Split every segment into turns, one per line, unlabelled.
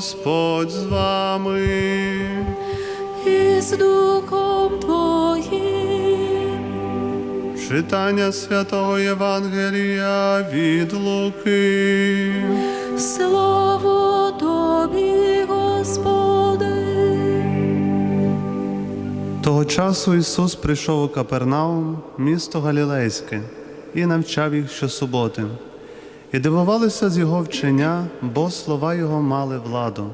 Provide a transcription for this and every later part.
Господь з вами.
і з Духом Твоїм.
Читання святого Євангелія від Луки.
Слава Тобі, Господи.
Того часу Ісус прийшов у Капернаум, місто Галілейське, і навчав їх щосуботи. І дивувалися з його вчення, бо слова його мали владу.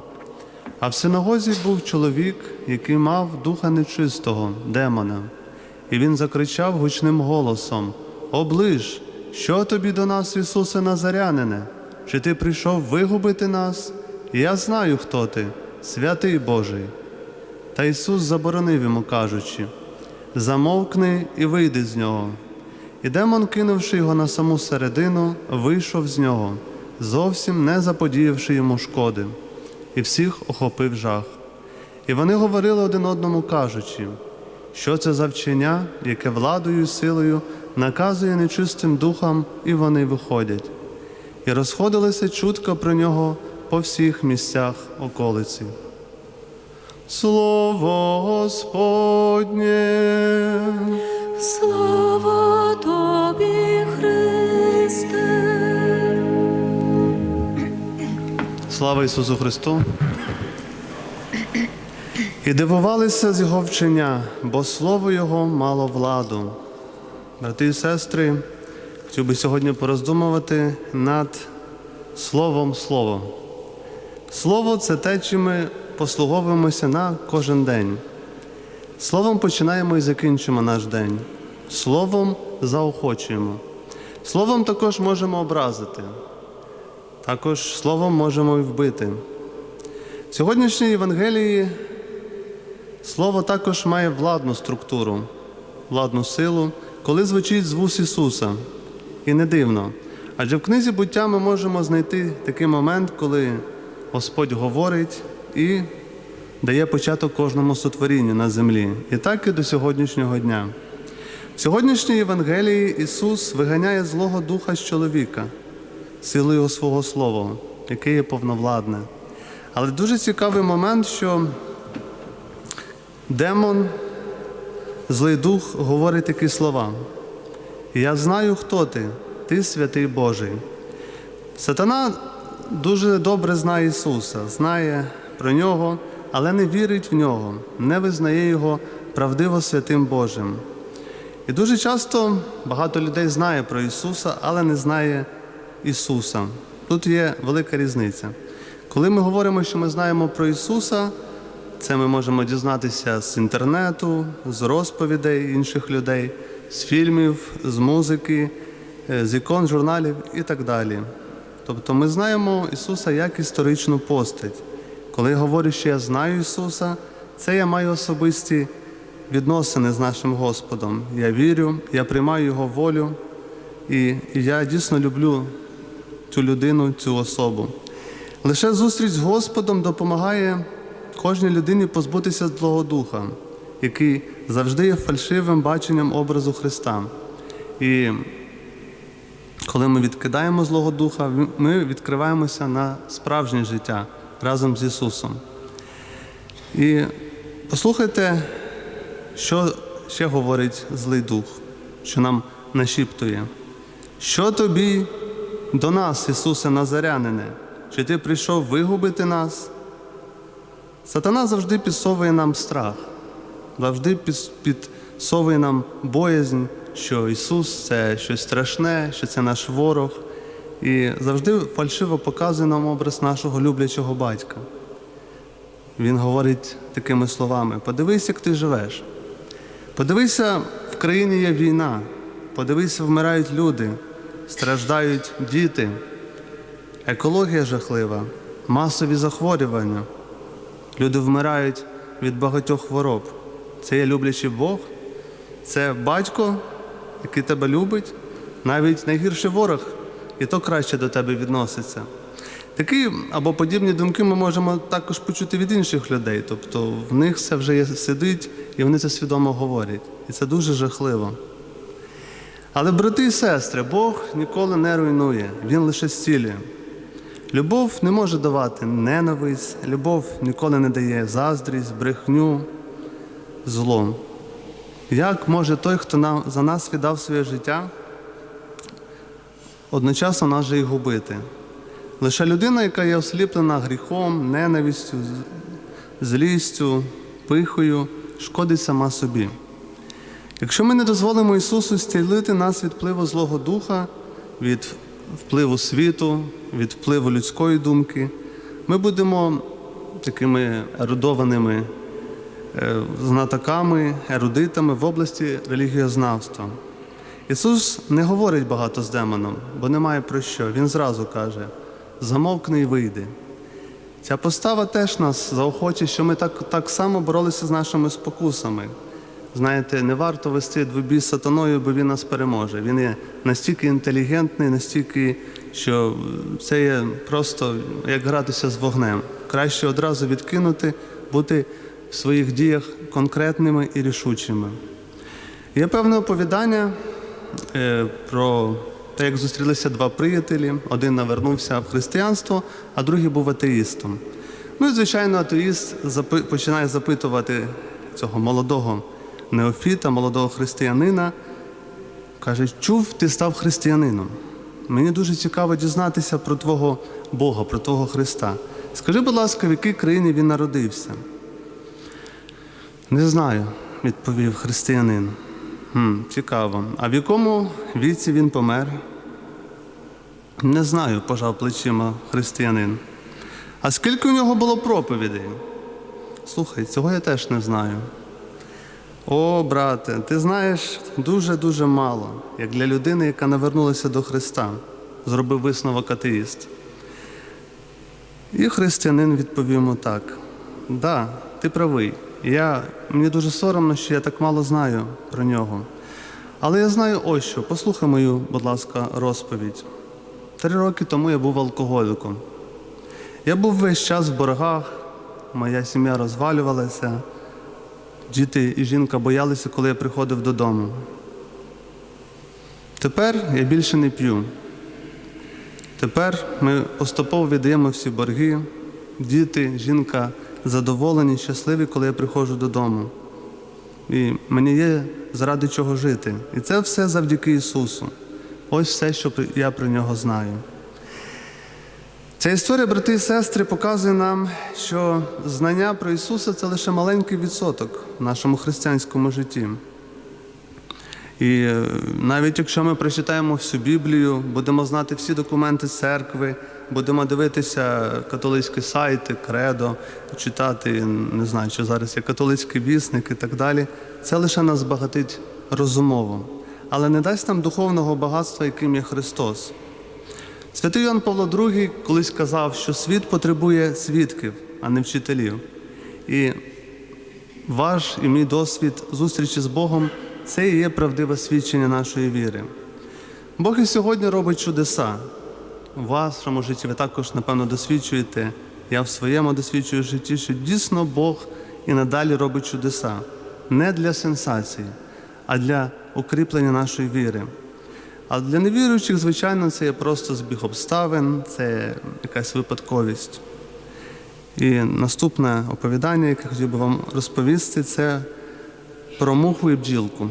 А в синагозі був чоловік, який мав духа нечистого, демона. І він закричав гучним голосом: Оближ, що тобі до нас, Ісусе Назарянине? Чи ти прийшов вигубити нас? Я знаю, хто ти, святий Божий. Та Ісус заборонив йому, кажучи: Замовкни і вийди з нього. І демон, кинувши його на саму середину, вийшов з нього, зовсім не заподіявши йому шкоди, і всіх охопив жах. І вони говорили один одному, кажучи, що це за вчення, яке владою і силою наказує нечистим духам, і вони виходять. І розходилася чутка про нього по всіх місцях околиці. Слово Господнє.
Слава Тобі, Христе.
Слава Ісусу Христу. І дивувалися з Його вчення, бо Слово Його мало владу. Брати і сестри, хотів би сьогодні пороздумувати над Словом Слово. Слово це те, чим ми послуговуємося на кожен день. Словом починаємо і закінчимо наш день. Словом заохочуємо. Словом також можемо образити. Також словом можемо і вбити. В сьогоднішній Євангелії слово також має владну структуру, владну силу, коли звучить з Ісуса. І не дивно. Адже в книзі буття ми можемо знайти такий момент, коли Господь говорить і дає початок кожному сотворінню на землі. І так і до сьогоднішнього дня. В сьогоднішній Євангелії Ісус виганяє злого духа з чоловіка силою свого слова, яке є повновладне. Але дуже цікавий момент, що демон, злий дух, говорить такі слова. Я знаю, хто ти, ти святий Божий. Сатана дуже добре знає Ісуса, знає про нього, але не вірить в нього, не визнає Його правдиво святим Божим. І дуже часто багато людей знає про Ісуса, але не знає Ісуса. Тут є велика різниця. Коли ми говоримо, що ми знаємо про Ісуса, це ми можемо дізнатися з інтернету, з розповідей інших людей, з фільмів, з музики, е, з ікон, журналів і так далі. Тобто ми знаємо Ісуса як історичну постать. Коли я говорю, що я знаю Ісуса, це я маю особисті відносини з нашим Господом. Я вірю, я приймаю Його волю, і я дійсно люблю цю людину, цю особу. Лише зустріч з Господом допомагає кожній людині позбутися злого духа, який завжди є фальшивим баченням образу Христа. І коли ми відкидаємо злого духа, ми відкриваємося на справжнє життя разом з Ісусом. І послухайте, що ще говорить злий дух, що нам нашіптує. Що тобі до нас, Ісусе Назарянине? Чи ти прийшов вигубити нас? Сатана завжди підсовує нам страх, завжди підсовує нам боязнь, що Ісус це щось страшне, що це наш ворог, і завжди фальшиво показує нам образ нашого люблячого батька. Він говорить такими словами: подивись, як ти живеш. Подивися, в країні є війна, подивися, вмирають люди, страждають діти, екологія жахлива, масові захворювання. Люди вмирають від багатьох хвороб. Це є люблячий Бог, це батько, який тебе любить, навіть найгірший ворог, і то краще до тебе відноситься. Такі або подібні думки ми можемо також почути від інших людей. Тобто в них це вже сидить і вони це свідомо говорять. І це дуже жахливо. Але, брати і сестри, Бог ніколи не руйнує, Він лише зцілює. Любов не може давати ненависть, любов ніколи не дає заздрість, брехню, зло. Як може той, хто за нас віддав своє життя, одночасно нас же і губити? Лише людина, яка є осліплена гріхом, ненавистю, злістю, пихою, шкодить сама собі. Якщо ми не дозволимо Ісусу зцілити нас від впливу Злого Духа, від впливу світу, від впливу людської думки, ми будемо такими ерудованими е, знатоками, ерудитами в області релігіознавства. Ісус не говорить багато з демоном, бо немає про що. Він зразу каже: замовкни і вийди. Ця постава теж нас заохочить, що ми так, так само боролися з нашими спокусами. Знаєте, не варто вести двобій з сатаною, бо він нас переможе. Він є настільки інтелігентний, настільки, що це є просто як гратися з вогнем. Краще одразу відкинути, бути в своїх діях конкретними і рішучими. Є певне оповідання е, про те, як зустрілися два приятелі. Один навернувся в християнство, а другий був атеїстом. Ну і, звичайно, атеїст починає запитувати цього молодого неофіта, молодого християнина. Каже, чув, ти став християнином. Мені дуже цікаво дізнатися про твого Бога, про твого Христа. Скажи, будь ласка, в якій країні він народився? Не знаю, відповів християнин. Хм, цікаво. А в якому віці він помер? Не знаю, пожав плечима християнин. А скільки у нього було проповідей? Слухай, цього я теж не знаю. О, брате, ти знаєш дуже-дуже мало, як для людини, яка навернулася до Христа, зробив висновок атеїст. І християнин відповів йому так: да, ти правий. Я, мені дуже соромно, що я так мало знаю про нього. Але я знаю ось що. Послухай мою, будь ласка, розповідь. Три роки тому я був алкоголіком. Я був весь час в боргах, моя сім'я розвалювалася. Діти і жінка боялися, коли я приходив додому. Тепер я більше не п'ю. Тепер ми поступово віддаємо всі борги. Діти, жінка задоволені, щасливі, коли я приходжу додому. І мені є заради чого жити. І це все завдяки Ісусу. Ось все, що я про нього знаю. Ця історія, брати і сестри, показує нам, що знання про Ісуса це лише маленький відсоток в нашому християнському житті. І е, навіть якщо ми прочитаємо всю Біблію, будемо знати всі документи церкви, будемо дивитися католицькі сайти, кредо, читати, не знаю, що зараз є католицький вісник і так далі, це лише нас багатить розумово, але не дасть нам духовного багатства, яким є Христос. Святий Іоанн Павло II колись казав, що світ потребує свідків, а не вчителів. І ваш і мій досвід зустрічі з Богом це і є правдиве свідчення нашої віри. Бог і сьогодні робить чудеса. У вашому житті ви також, напевно, досвідчуєте. Я в своєму досвідчую житті, що дійсно Бог і надалі робить чудеса не для сенсації, а для укріплення нашої віри. А для невіруючих, звичайно, це є просто збіг обставин, це якась випадковість. І наступне оповідання, яке хотів би вам розповісти, це про муху і бджілку.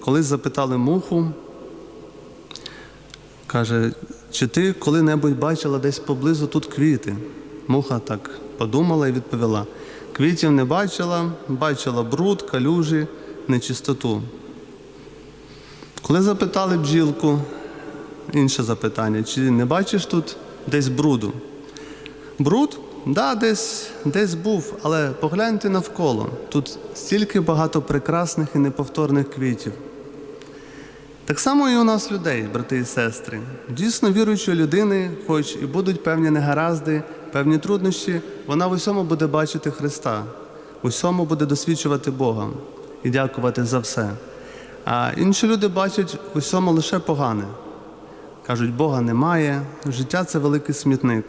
Колись запитали муху, каже, чи ти коли-небудь бачила десь поблизу тут квіти? Муха так подумала і відповіла: квітів не бачила, бачила бруд, калюжі, нечистоту. Коли запитали бджілку, інше запитання, чи не бачиш тут десь бруду? Бруд? Да, десь, десь був, але погляньте навколо. Тут стільки багато прекрасних і неповторних квітів. Так само і у нас людей, брати і сестри. Дійсно віруючої людини, хоч і будуть певні негаразди, певні труднощі, вона в усьому буде бачити Христа, в усьому буде досвідчувати Бога і дякувати за все. А інші люди бачать в усьому лише погане. Кажуть, Бога немає, життя це великий смітник.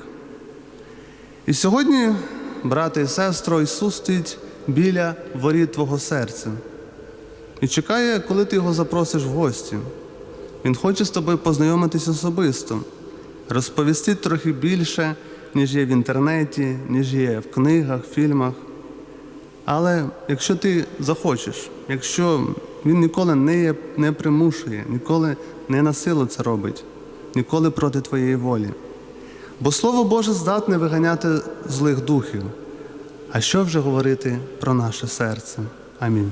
І сьогодні, брате і сестро, Ісус стоїть біля воріт твого серця і чекає, коли ти його запросиш в гості. Він хоче з тобою познайомитись особисто, розповісти трохи більше ніж є в інтернеті, ніж є в книгах, фільмах. Але якщо ти захочеш, якщо він ніколи не, є, не примушує, ніколи не на силу це робить, ніколи проти твоєї волі. Бо Слово Боже здатне виганяти злих духів. А що вже говорити про наше серце? Амінь.